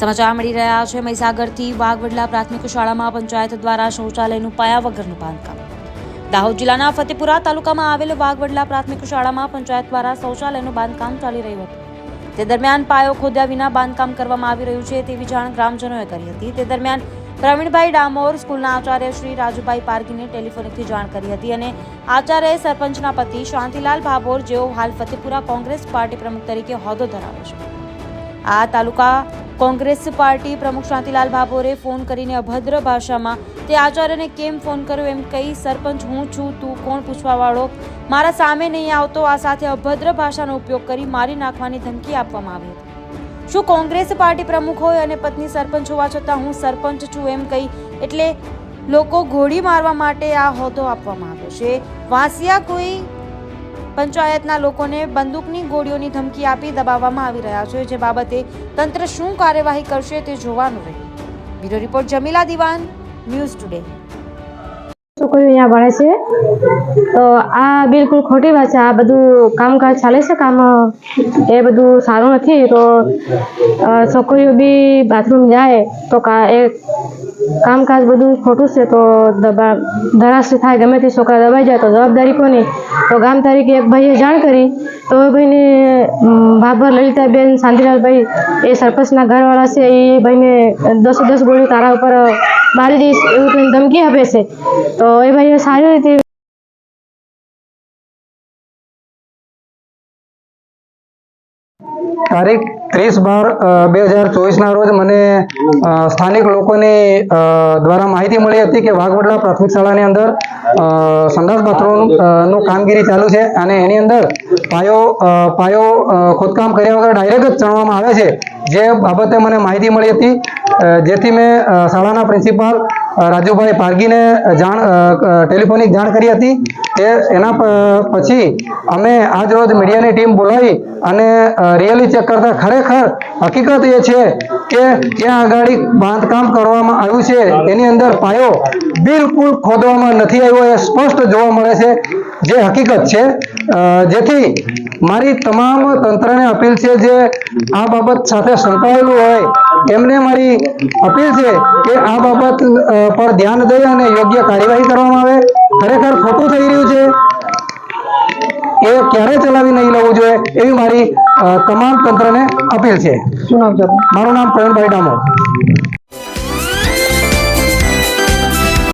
સમાચાર મળી રહ્યા છે. મહીસાગરથી વાઘવડલા પ્રાથમિક શાળામાં પંચાયત દ્વારા શૌચાલયનું પાયા વગરનું બાંધકામ. દાહોદ જિલ્લાના ફતેપુરા તાલુકામાં આવેલ વાઘવડલા પ્રાથમિક શાળામાં પંચાયત દ્વારા શૌચાલયનું બાંધકામ ચાલી રહ્યું હતું. તે દરમિયાન પાયો ખોદ્યા વિના બાંધકામ કરવામાં આવી રહ્યું છે તેવી જાણ ગ્રામજનોએ કરી હતી. તે દરમિયાન પ્રવીણભાઈ ડામોર, સ્કૂલના આચાર્ય શ્રી રાજુભાઈ પારગીને ટેલિફોનિકથી જાણ કરી હતી અને આચાર્ય સરપંચના પતિ શાંતિલાલ ભાભોર જેઓ હાલ ફતેપુરા કોંગ્રેસ પાર્ટી પ્રમુખ તરીકે હોદ્દો ધરાવે છે. આ તાલુકા કોંગ્રેસ પાર્ટી પ્રમુખ શાંતિલાલ ભાભોરે ફોન કરીને અભદ્ર ભાષામાં, તે આચાર્યને કેમ ફોન કર્યો? એમ કહી, સરપંચ, હું છું, તું કોણ? પૂછવાવાળો. મારા સામે નહીં આવતો. આ સાથે અભદ્ર ભાષાનો ઉપયોગ કરી મારી નાખવાની ધમકી આપવામાં આવી હતી. શું કોંગ્રેસ પાર્ટી પ્રમુખ હોય અને પત્ની સરપંચ હોવા છતાં હું સરપંચ છું એમ કહી, એટલે લોકો ઘોડી મારવા માટે આ હોદ્દો આપવામાં આવ્યો છે? વાંસિયા કોઈ પંચાયતના લોકોને બંદૂકની ગોળીઓની ધમકી આપી દબાવવામાં આવી રહ્યા છે, જે બાબતે તંત્ર શું કાર્યવાહી કરશે તે જોવાનું રહ્યું. બ્યુરો રિપોર્ટ જમીલા દિવાન, ન્યૂઝ ટુડે. છોકરીઓ અહીંયા ભણે છે. તો આ બિલકુલ ખોટી વાત છે. આ બધું કામકાજ ચાલે છે કામ? એ બધું સારું નથી. તો છોકરીઓ બી બાથરૂમ જાય તો એ કામકાજ બધું ખોટું છે. તો દબા, ધરાશી થાય. ગમે તે છોકરા દબાઈ જાય તો જવાબદારી કોની? તો ગામ તરીકે એક ભાઈએ જાણ કરી. તો એ ભાઈને ભાભર લલિતાબેન શાંતિલાલભાઈ એ સરપંચના ઘરવાળા છે. એ ભાઈને દસ દસ ગોળી તારા ઉપર મારી દઈશ એવું ધમકી આપે છે? તો એ ભાઈએ સારી રીતે તારીખ ત્રીસ બાર બે હજાર ચોવીસના રોજ મને સ્થાનિક લોકોની દ્વારા માહિતી મળી હતી કે વાઘવડલા પ્રાથમિક શાળાની અંદર સંડાસ બાથરૂમનું કામગીરી ચાલુ છે અને એની અંદર પાયો પાયો ખોદકામ કર્યા વગર ડાયરેક્ટ જ ચણવામાં આવે છે. જે બાબતે મને માહિતી મળી હતી જેથી મેં શાળાના પ્રિન્સિપાલ રાજુભાઈ પારગીને જાણ ટેલિફોનિક જાણ કરી હતી તે એના પછી અમે આજ રોજ મીડિયાની ટીમ બોલાવી અને રિયલી ચેક કરતા ખરેખર હકીકત એ છે કે ત્યાં આગળ બાંધકામ કરવામાં આવ્યું છે. એની અંદર પાયો બિલકુલ ખોદવામાં નથી આવ્યો એ સ્પષ્ટ જોવા મળે છે. જે હકીકત છે જેથી મારી તમામ તંત્રને અપીલ છે જે આ બાબત સાથે સંકળાયેલું હોય એમને મારી અપીલ છે કે આ બાબત પર ધ્યાન દઈ અને યોગ્ય કાર્યવાહી કરવામાં આવે. ખરેખર ખોટું થઈ રહ્યું છે. એ ક્યારે ચલાવી નહીં લેવું જોઈએ એવી મારી તમામ તંત્રને અપીલ છે. શું નામ છે મારું નામ પ્રવીણભાઈ ડામોર.